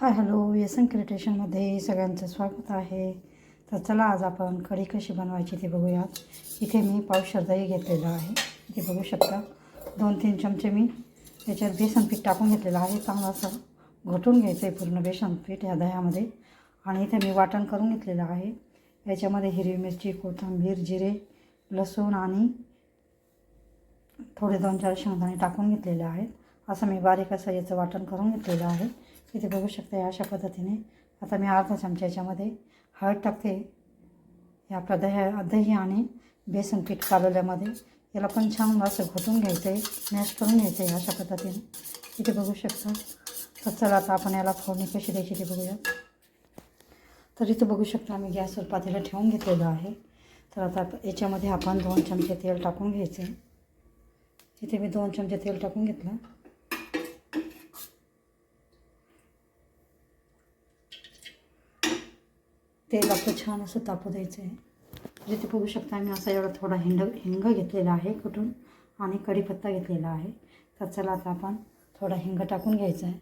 Hi hello. व्यसन क्रिएटेशनमध्ये सगळ्यांचं स्वागत आहे. तर चला आज आपण कढी कशी बनवायची ते बघूयात. इथे मी पावशर दही घेतलेलं आहे. ते बघू शकता. दोन तीन चमचे मी याच्यात बेसन पीठ टाकून घेतलेलं आहे. चांगलं असं घोटून घ्यायचं आहे पूर्ण बेसन पीठ या दह्यामध्ये. आणि इथे मी वाटण करून घेतलेलं आहे. याच्यामध्ये हिरवी मिरची कोथिंबीर जिरे लसूण आणि थोडे दोन चार शेंगदाणे टाकून घेतलेले आहेत. असं मी बारीक असं याचं वाटण करून घेतलेलं आहे. इथे बघू शकता या अशा पद्धतीने. आता मी अर्धा चमचा याच्यामध्ये हळद टाकते. हे आपलं दह्या दही आणि बेसन पीठ कालवल्यामध्ये याला पण छान असं घोटून घ्यायचं आहे मॅश करून घ्यायचं आहे अशा पद्धतीने. इथे बघू शकता. तर चला आता आपण याला फोडणी कशी द्यायची ते बघूया. तर इथं बघू शकता आम्ही गॅसवर पातेला ठेवून घेतलेलं आहे. तर आता याच्यामध्ये आपण दोन चमचे तेल टाकून घ्यायचं. आहे इथे मी दोन चमचे तेल टाकून घेतलं. तेल आपलं छान असं तापू द्यायचं आहे जिथे म्हणजे बघू शकता मी असा एवढा थोडा हिंग हिंग घेतलेला आहे कुठून आणि कढीपत्ता घेतलेला आहे. तर चला आता आपण थोडा हिंग टाकून घ्यायचा आहे.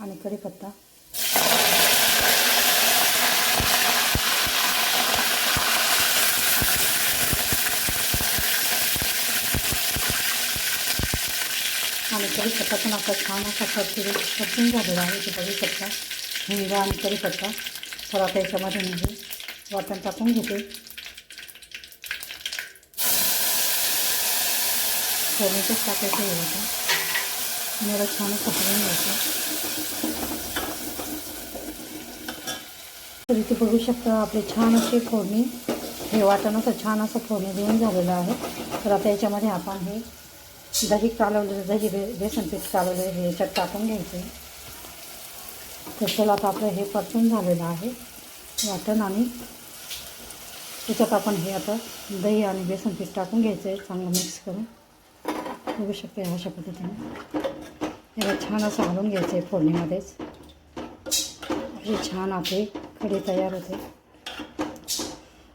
आणि कढीपत्ता आणि कढीपत्ता पण आपला छान असा खर्चून खर्चून झालेला आहे ते शकता हिंग आणि कढीपत्ता तर आता याच्यामध्ये म्हणजे वाटण टाकून घेते फोडणीतच टाकायचं आहे वाटण मला छान खपवून घ्यायचं तर इथे बघू शकता आपली छान अशी फोडणी हे वाटण असं छान असं फोडणी देऊन झालेलं आहे तर आता याच्यामध्ये आपण हे दही कालवलेलं दही बे बेसन पीठ कालवलेलं हे याच्यात टाकून घ्यायचं. आहे तर आता आपलं हे परतून झालेलं आहे. वाटण आणि त्याच्यात आपण हे आता दही आणि बेसन पीठ टाकून घ्यायचं आहे चांगलं मिक्स करून. बघू शकते अशा पद्धतीने. याला छान असं घालून घ्यायचं आहे फोडणीमध्येच. अशी छान आपली कढी तयार होते.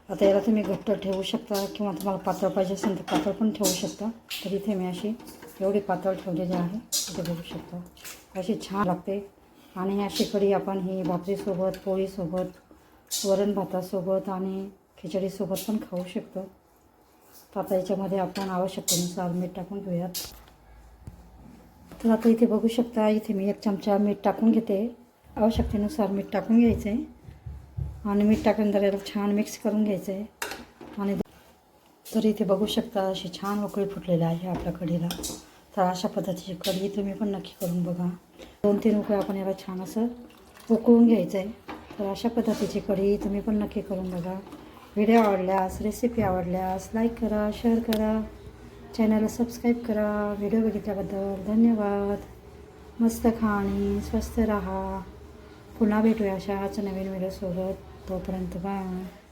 आता याला तुम्ही घट्ट ठेवू शकता किंवा तुम्हाला पातळ पाहिजे असेल तर पातळ पण ठेवू शकता. तर इथे मी अशी एवढी पातळ ठेवलेली आहे. इथे बघू शकता. अशी छान लागते. आणि अशी कढी आपण ही भाकरीसोबत पोळीसोबत वरण भातासोबत आणि खिचडीसोबत पण खाऊ शकतो. तर आता याच्यामध्ये आपण आवश्यकतेनुसार मीठ टाकून घेऊयात. तर आता इथे बघू शकता इथे मी एक चमचा मीठ टाकून घेते. आवश्यकतेनुसार मीठ टाकून घ्यायचं. आहे आणि मीठ टाकल्यानंतर याला छान मिक्स करून घ्यायचं आहे आणि तर इथे बघू शकता अशी छान उकळी फुटलेली आहे आपल्या कढीला तर अशा पद्धतीची कढी तुम्ही पण नक्की करून बघा. दोन तीन उकळी आपण याला छान असं उकळून घ्यायचं आहे तर अशा पद्धतीची कढी तुम्ही पण नक्की करून बघा. व्हिडिओ आवडल्यास रेसिपी आवडल्यास लाईक करा शेअर करा. चॅनलला सबस्क्राईब करा. व्हिडिओ बघितल्याबद्दल धन्यवाद. मस्त खा आणि स्वस्त राहा. पुन्हा भेटूया अशाच नवीन व्हिडिओसोबत तोपर्यंत बाय